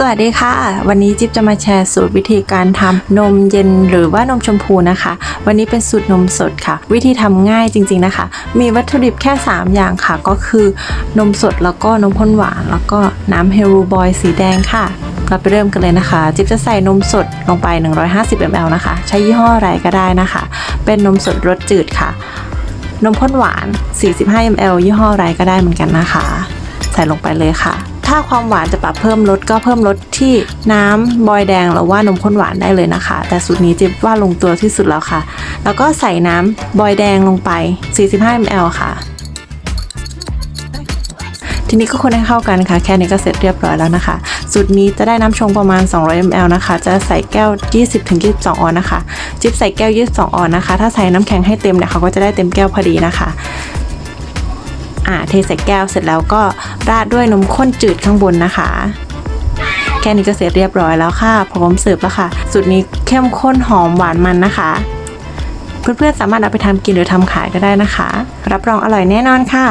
สวัสดีค่ะ วันนี้จิ๊บจะมาแชร์สูตรวิธีการทำนมเย็นหรือว่านมชมพูนะคะ วันนี้เป็นสูตรนมสดค่ะ วิธีทำง่ายจริง ๆนะคะ มีวัตถุดิบแค่ 3 อย่างค่ะ ก็คือนมสดแล้วก็นมข้นหวาน แล้วก็น้ำเฮลูบอยสีแดงค่ะ เราไปเริ่มกันเลยนะคะ จิ๊บจะใส่นมสดลงไป 150 ml นะคะ ใช้ยี่ห้ออะไรก็ได้นะคะ เป็นนมสดรสจืดค่ะ นมข้นหวาน 45 ml ยี่ห้ออะไรก็ได้เหมือนกันนะคะ ใส่ลงไปเลยค่ะ ถ้าความหวานจะปรับเพิ่มรสก็เพิ่มรสที่น้ำบอยแดงหรือว่านมข้นหวานได้เลยนะคะ แต่สูตรนี้จิ๊บว่าลงตัวที่สุดแล้วค่ะ แล้วก็ใส่น้ำบอยแดงลงไป 45 ml ค่ะ ทีนี้ก็คนให้เข้ากันค่ะ แค่นี้ก็เสร็จเรียบร้อยแล้วนะคะ สูตรนี้จะได้น้ำชงประมาณ 200 ml นะคะ จะใส่แก้ว 20-22 ออนนะคะ จิ๊บใส่แก้ว 22 ออนนะคะ ถ้าใส่น้ำแข็งให้เต็มเนี่ยเขาก็จะได้เต็มแก้วพอดีนะคะ อ่าเทใส่แก้วเสร็จแล้วก็ราดด้วยนมข้นจืดข้างบนนะคะ แค่นี้ก็เสร็จเรียบร้อยแล้วค่ะ พร้อมเสิร์ฟแล้วค่ะ สูตรนี้เข้มข้นหอมหวานมันนะคะ เพื่อนๆสามารถเอาไปทำกินหรือทำขายก็ได้นะคะ รับรองอร่อยแน่นอนค่ะ